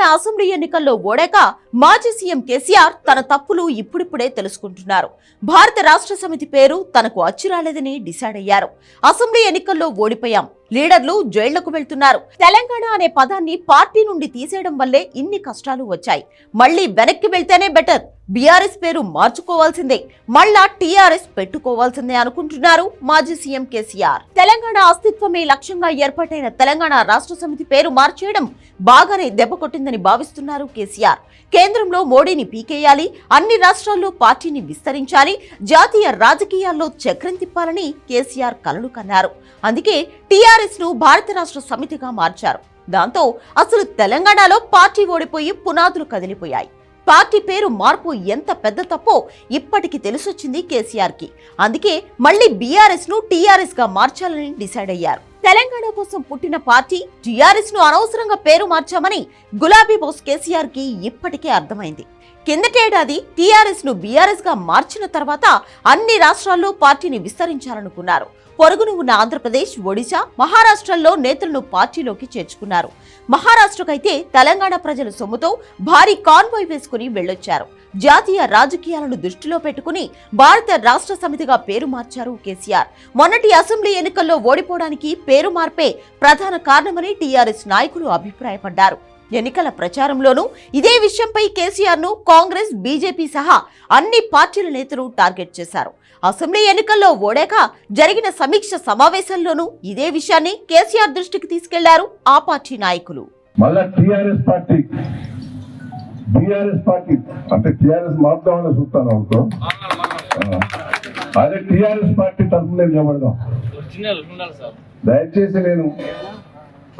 Telangana assembly ఎన్నికల్లో ఓడాక మాజీ CM KCR తన తప్పులు ఇప్పుడిప్పుడే తెలుసుకుంటున్నారు. భారత రాష్ట్ర సమితి పేరు తనకు అచ్చురాలేదని డిసైడ్ అయ్యారు. అసెంబ్లీ ఎన్నికల్లో ఓడిపోయాం. లీడర్లు జైళ్ళకు వెళ్తున్నారు. తెలంగాణ అనే పదాన్ని పార్టీ నుండి తీసేయడం వల్లే ఇన్ని కష్టాలు వచ్చాయి. మళ్ళీ వెనక్కి వెళ్తేనే బెటర్. బీఆర్ఎస్ పేరు మార్చుకోవాల్సిందే. మళ్ళా టీఆర్ఎస్ పెట్టుకోవాల్సిందే అనుకుంటున్నారు మాజీ సీఎం కేసీఆర్. తెలంగాణ అస్తిత్వమే లక్ష్యంగా ఏర్పాటైన తెలంగాణ రాష్ట్ర సమితి పేరు మార్చేయడం బాగానే దెబ్బ కొట్టిందని భావిస్తున్నారు కేసీఆర్. కేంద్రంలో మోడీని పీకేయాలి అన్ని రాష్ట్రాల్లో పార్టీని విస్తరించాలి జాతీయ రాజకీయాల్లో చక్రం తిప్పాలని కేసీఆర్ కలలు కన్నారు. అందుకే టీఆర్ టీఆర్ఎస్ను భారత రాష్ట్ర సమితిగా మార్చారు. దాంతో అసలు తెలంగాణలో పార్టీ ఓడిపోయి పునాదులు కదిలిపోయాయి. పార్టీ పేరు మార్పు ఎంత పెద్ద తప్పో ఇప్పటికి తెలిసొచ్చింది కేసీఆర్కి అందుకే మళ్ళీ బీఆర్ఎస్ను టీఆర్ఎస్గా మార్చాలని డిసైడ్ అయ్యారు. తెలంగాణ కోసం పుట్టిన పార్టీ టీఆర్ఎస్ను అనవసరంగా పేరు మార్చామని గులాబీ బోస్ కేసీఆర్కి ఇప్పటికే అర్థమైంది. కిందటేడాది టీఆర్ఎస్ను బీఆర్ఎస్గా మార్చిన తర్వాత అన్ని రాష్ట్రాల్లో పార్టీని విస్తరించాలనుకున్నారు. పొరుగును ఉన్న ఆంధ్రప్రదేశ్ ఒడిశా మహారాష్ట్రల్లో నేతలను పార్టీలోకి చేర్చుకున్నారు. మహారాష్ట్రకైతే తెలంగాణ ప్రజల సొమ్ముతో భారీ కాన్వాయ్ వేసుకుని వెళ్ళొచ్చారు. జాతీయ రాజకీయాలను దృష్టిలో పెట్టుకుని భారత రాష్ట్ర సమితిగా పేరు మార్చారు కేసీఆర్. మొన్నటి అసెంబ్లీ ఎన్నికల్లో ఓడిపోవడానికి పేరు మార్పే ప్రధాన కారణమని టీఆర్ఎస్ నాయకులు అభిప్రాయపడ్డారు. ఎన్నికల ప్రచారంలోనూ ఇదే విషయంపై కేసీఆర్ను కాంగ్రెస్ బీజేపీ సహా అన్ని పార్టీల నేతలు టార్గెట్ చేశారు. అసెంబ్లీ ఎన్నికల్లో ఓడాక జరిగిన సమీక్ష సమావేశంలోనూ ఇదే విషయాన్ని కేసీఆర్ దృష్టికి తీసుకెళ్ళారు ఆ పార్టీ నాయకులు. మళ్ళా టిఆర్ఎస్ పార్టీ బిఆర్ఎస్ పార్టీ అంటే టిఆర్ఎస్ మార్పుదామని చూస్తాను అనుకో. అదే టిఆర్ఎస్ పార్టీ తరఫున నేను నిలబడదాం. ఒరిజినల్ ఉండాలి సార్. దయచేసి నేను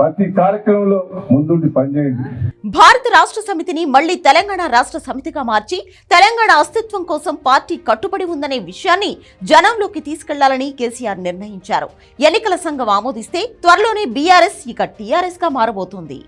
ప్రతి కార్యక్రమంలో ముందుండి పనిచేయండి. భారత రాష్ట్ర సమితిని మళ్ళీ తెలంగాణ రాష్ట్ర సమితిగా మార్చి తెలంగాణ అస్తిత్వం కోసం పార్టీ కట్టుబడి ఉందనే విషయాన్ని జనంలోకి తీసుకెళ్ళాలని కేసీఆర్ నిర్ణయించారు. ఎన్నికల సంఘం ఆమోదిస్తే త్వరలోనే బీఆర్ఎస్ ఇక టీఆర్ఎస్గా మారబోతోంది.